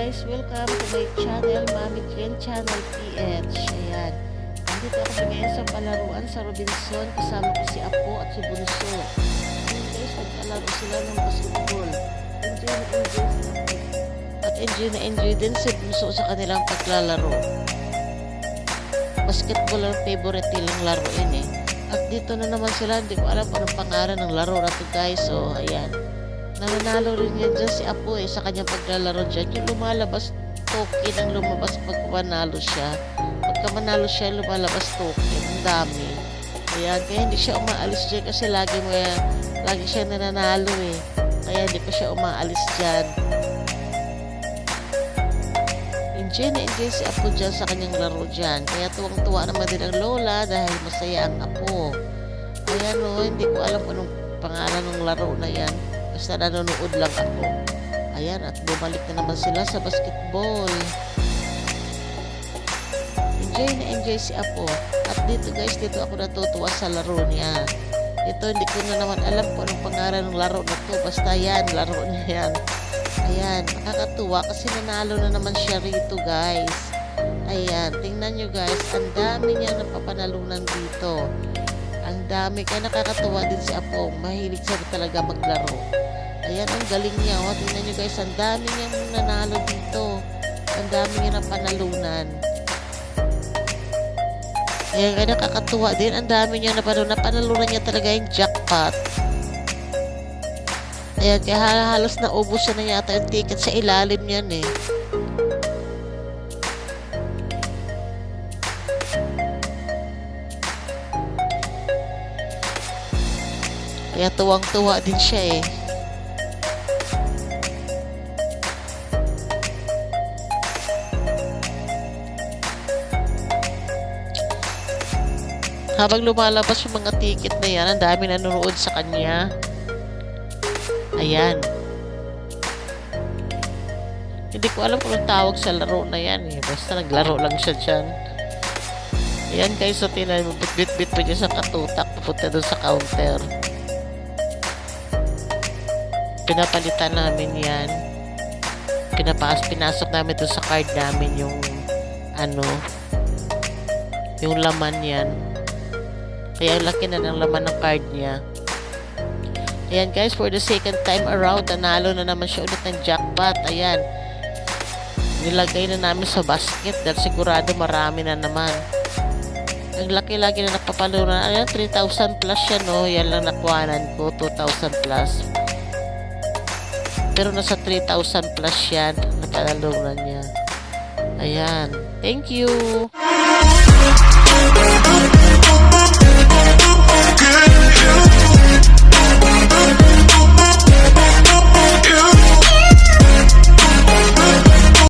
guys, welcome to my channel, Mami Jen Channel PH. Ayan. Nandito ako ngayon sa palaruan sa Robinson. Kasama ko si Apo at si Bunso. Ayan guys, nagpalaro sila ng basketball. Enjoy na enjoy sila. At enjoy na enjoy din si Bunso sa kanilang paglalaro. Basketball ang favorite nilang laruin eh. At dito na naman sila, hindi ko alam anong pangalan ng laro na to guys. So, ayan. Nananalo rin yan dyan si Apo eh, sa kanyang paglalaro dyan. Yung lumalabas token ang lumabas pag manalo siya. Pagka manalo siya, lumalabas token. Ang dami. Ayan, kaya hindi siya umaalis dyan kasi lagi mo lagi siya nananalo eh. Kaya hindi ko siya umaalis dyan. Enjoy na enjoy si Apo dyan sa kanyang laro dyan. Kaya tuwang-tuwa naman din ang lola dahil masaya ang Apo. Ayan o, hindi ko alam kung anong pangalan ng laro na yan. Basta nanonood lang ako. Ayan, at bumalik na naman sila sa basketball. Enjoy na enjoy si Apo. At dito guys, dito ako natutuwa sa laro niya. Ito, hindi ko na naman alam kung anong pangalan ng laro na to. Basta yan, laro niya yan. Ayan, nakakatuwa kasi nanalo na naman siya rito guys. Ayan, tingnan nyo guys, ang dami niya napapanalunan dito. Ang dami, kaya nakakatuwa din si Apo. Mahilig siya talaga maglaro. Ayan, ang galing niya. O, tingnan nyo guys, ang dami niya nanalo dito. Ang dami niya napanalunan. Ayan, kaya nakakatuwa din. Ang dami niya napanalunan. Napanalunan niya talaga yung jackpot. Ayan, kaya hal- halos naubos na yata yung ticket sa ilalim yan eh. Kaya tuwang-tuwa din siya eh. Habang lumalabas yung mga ticket na yan, ang dami nanonood sa kanya. Ayan. Hindi ko alam kung tawag sa laro na yan eh. Basta naglaro lang siya dyan. Ayan guys, so tinan mo, bit-bit-bit pa sa katutak, papunta doon sa counter. Pinapalitan namin yan. Pinapas, pinasok namin doon sa card namin yung ano, yung laman yan. Kaya laki na ng laman ng card niya. Ayan guys, for the second time around, nanalo na naman siya ulit ng jackpot. Ayan. Nilagay na namin sa basket dahil sigurado marami na naman. Ang laki-laki na napapalunan. Ayan, 3,000 plus siya, no? Yan lang nakuhanan ko, 2,000 plus. Pero nasa 3,000 plus yan, napalalunan niya. Ayan. Thank you!